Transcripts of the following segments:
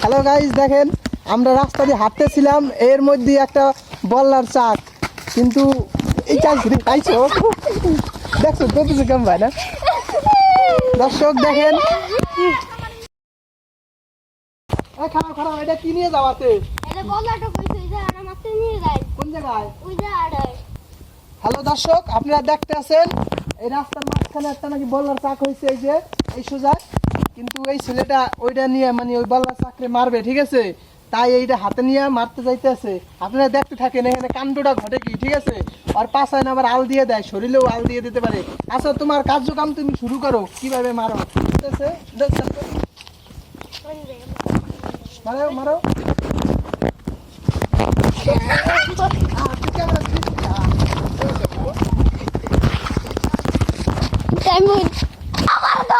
Hello guys দেখেন আমরা রাস্তা দিয়ে হাঁটতেছিলাম এর মধ্যে একটা বল্লার চাক। কিন্তু এই চাক পাইছো দেখছ কত কেমন ভাই না? দর্শক দেখেন। খারাপ খারাপ এটা কি নিয়ে যাওয়াতে হ্যালো দর্শক আপনারা দেখতে আছেন এই রাস্তার মাঝখানে একটা নাকি বল্লার চাক হয়েছে এই যে এই সোজা। কিন্তু এই ছেলেটা ওইটা নিয়ে মানে ওই বাল্লা চাকরি মারবে, ঠিক আছে? তাই এইটা হাতে নিয়ে মারতে যাইতে আছে আপনারা দেখতে থাকেন, এখানে কাণ্ডটা ঘটে কি, ঠিক আছে? আর পাশায় আবার আল দিয়ে দেয়, শরীরেও আল দিয়ে দিতে পারে। আচ্ছা তোমার কার্যক্রম তুমি শুরু করো, কীভাবে মারো? ঠিক আছে? মারো মারো আহ, ঠিক আছে, ঠিক আছে। কেমন আমার তো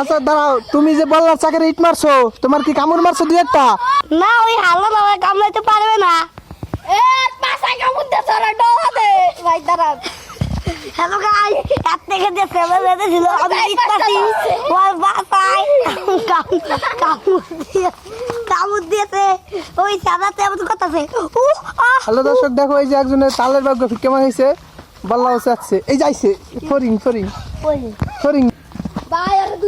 আচ্ছা দাঁড়াও তুমি যে বললার চাকের ইট মারছো তোমার কি কামড় মারছো দুই একটা? না ওই হাল্লা না কামড়াইতে পারবে না। এ পাশায় কামড় দে তোরা ডোয়া দে ভাই দাঁড়া হ্যালো গাই এত থেকে যে ফেলে বেঁধে ছিল আমি ইত্যাদি ওর বাসায় কামড় দিয়ে কামড় দিয়েছে। ওই সাদাতে এমন করতেছে হ্যালো দর্শক দেখো এই যে একজনের তালের ভাগ্য কেমন হয়েছে? বল্লা হচ্ছে এই যাইছে ফরিং। ফরিং। ফরিং ভাই আর দুই তিন লেখছে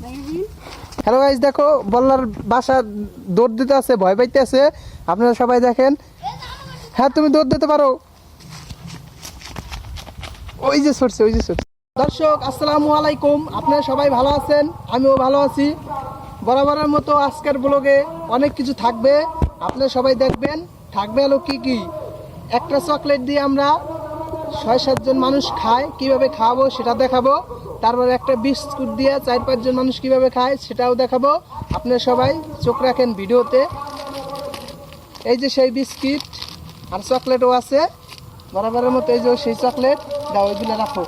হ্যালো গাইজ দেখো, বল্লার বাসা দৌড় দিতে আছে, ভয় পাইতে আছে। আপনারা সবাই দেখেন। হ্যাঁ তুমি দৌড় দিতে পারো। ওই যে সরছে ওই যে সরছে দর্শক, আসসালামু আলাইকুম। আপনারা সবাই ভালো আছেন? আমিও ভালো আছি। বরাবরের মতো আজকের ব্লগে অনেক কিছু থাকবে। আপনারা সবাই দেখবেন, থাকবে হলো কি কি? একটা চকলেট দিয়ে আমরা ছয় সাতজন মানুষ খায় কীভাবে খাওয়াবো সেটা দেখাবো। তারপরে একটা বিস্কুট দিয়ে চার পাঁচজন মানুষ কীভাবে খায় সেটাও দেখাবো। আপনারা সবাই চোখ রাখেন ভিডিওতে। এই যে সেই বিস্কিট আর চকলেটও আছে। বরাবরের মতো এই যে সেই চকলেট, দাও ওইগুলো রাখো।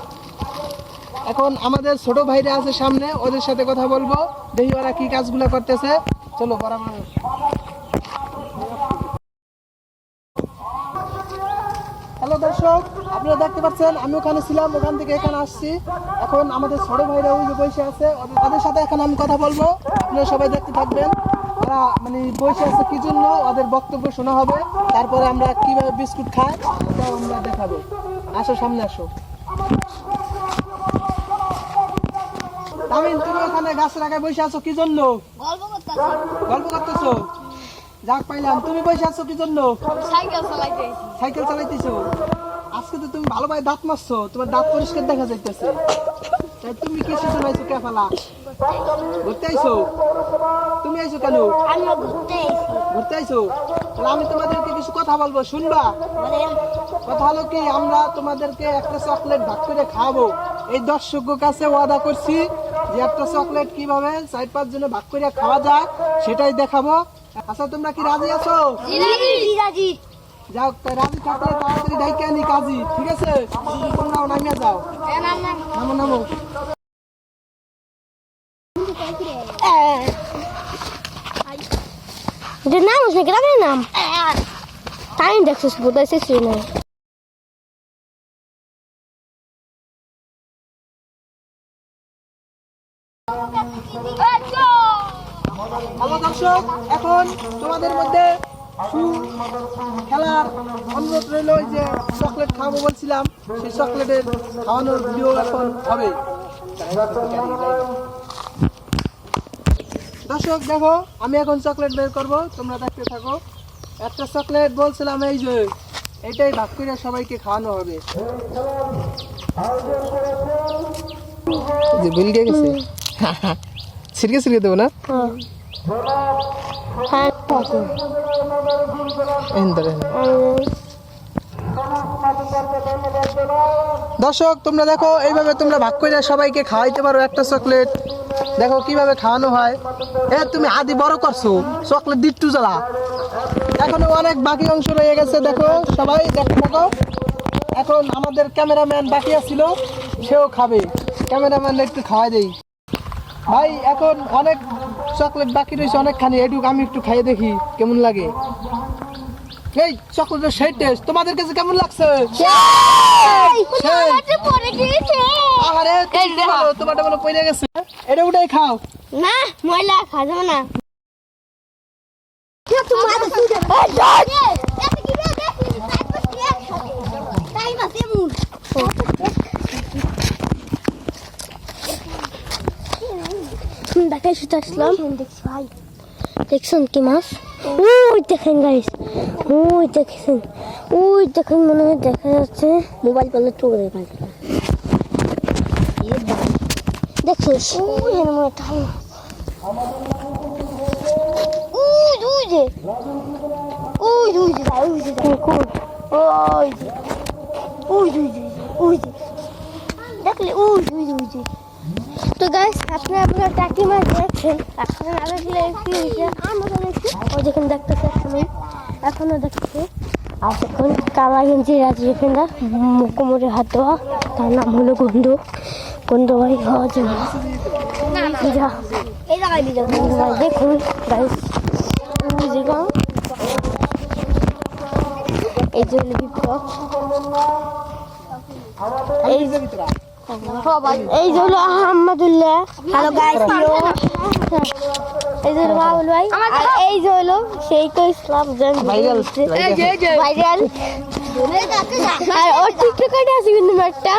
এখন আমাদের ছোট ভাইরা আছে সামনে, ওদের সাথে কথা বলব। দেখি ওরা কি কাজগুলো করতেছে? চলো বরাবর। দর্শক আপনারা দেখতে পাচ্ছেন আমি ওখানে ছিলাম ওখান থেকে এখানে আসছি। এখন আমাদের ছোট ভাইরা ওই যে বসে আছে ওদের- ওদের সাথে এখন আমি কথা বলব। আপনারা সবাই দেখতে থাকবেন। ওরা মানে বসে আছে কি জন্য? ওদের বক্তব্য শোনা হবে। তারপরে আমরা কীভাবে বিস্কুট খাই সেটাও আমরা দেখাবো। আসো সামনে আসো। তামিন তুমি ওখানে গাছের আগে বসে আছো কি জন্য? গল্প করতেছি গল্প করতেছো? যাক পাইলাম। তুমি বসে আছো কি জন্য? সাইকেল চালাইতেছো? আজকে তো তুমি ভালোভাবে দাঁত মারছো তোমার দাঁত পরিষ্কার দেখা যাইতেছে। তাই তুমি কি সিজন আইছো কে ফেলা? ঘুরতে আইছো? তুমি আইছো কেন? ঘুরতে আইছো। তাহলে আমি তোমাদেরকে কিছু কথা বলব শুনবা? কথা হলো কি আমরা তোমাদেরকে একটা চকলেট ভাগ করে খাওয়াবো। এই দর্শকের কাছে ওয়াদা করছি যে একটা চকলেট কীভাবে চার পাঁচ জনে ভাগ করে খাওয়া যায় সেটাই দেখাবো। আচ্ছা তোমরা কি রাজি আছো? যাও তাই রাজি থাকলে তাড়াতাড়ি ডাইকে আনি কাজী ঠিক আছে? নামিয়ে যাও। নামো নামো। এটার নাম আছে গ্রামের নাম। তাই দেখছিস বোধাইছিস না এখন তোমাদের মধ্যে খেলার অনুরোধ রইল ওই যে চকলেট খাওয়াবো বলছিলাম সেই চকলেটের খাওয়ানোর ভিডিও এখন হবে। দর্শক দেখো আমি এখন চকলেট বের করব তোমরা দেখতে থাকো। একটা চকলেট বলছিলাম এই যে এটাই ভাগ করে সবাইকে খাওয়ানো হবে। যে বিল গিয়ে গেছে ছিটকে ছিটকে দেবো না? হ্যাঁ। দর্শক, তোমরা দেখো, এইভাবে তোমরা ভাগ করে সবাইকে খাওয়াইতে পারো একটা চকলেট। দেখো কীভাবে খাওয়ানো হয়। এ, তুমি আদি বড় করছ, চকলেট দিট্টু জ্বালা। এখনও অনেক বাকি অংশ রয়ে গেছে, দেখো সবাই, দেখো দেখো। এখন আমাদের ক্যামেরাম্যান বাকি আছিল, সেও খাবে। ক্যামেরাম্যান একটু খাওয়াই দেই। ভাই, এখন অনেক চকলেট বাকি রয়েছে অনেকখানি এটুকু আমি একটু খাইয়ে দেখি কেমন লাগে। এই চকলেটের সেই টেস্ট তোমাদের কাছে কেমন লাগছে। আরে? তোমারটা বলো পড়ে গেছে। এটা উঠাই খাও। না ময়লা খাওয়া যাবে না। তোমার দেখাই শুধু আসলাম দেখছেন কি মাছ? ওই দেখেন গাইস ওই দেখেছেন ওই দেখেন মনে হয় দেখা যাচ্ছে। মোবাইল করলে টুকরে ভাই দেখছেন ওই মনে একটা ওই ওই যে। ওই ওই যে ওই যে ওই যে। ওই যে ওই যে দেখলে ওই ওই ওই যে। তো গাইস আপনি আপনার টাকি মাছ দেখছেন এখন না দেখলে কি হয়েছে দেখছি ওই যেখানে দেখতেছে আমি, এখনও দেখছি। আর এখন কালা গেঞ্জি রাজি এখানটা কোমরে হাত দেওয়া তার নাম হলো গন্ধ। গন্ধ ভাই হওয়ার জন্য। দেখুন গাইস এই যে বিপ্লব এই এই যে হলো আহমদুল্লাহ। হ্যালো গাইস এই জন্য হলো বাবুল ভাই। আর এই যে হলো সেই তো ইসলাম জন ভাইরাল ভাইরাল আর ওর টিকটকারটা আছে কিন্তু একটা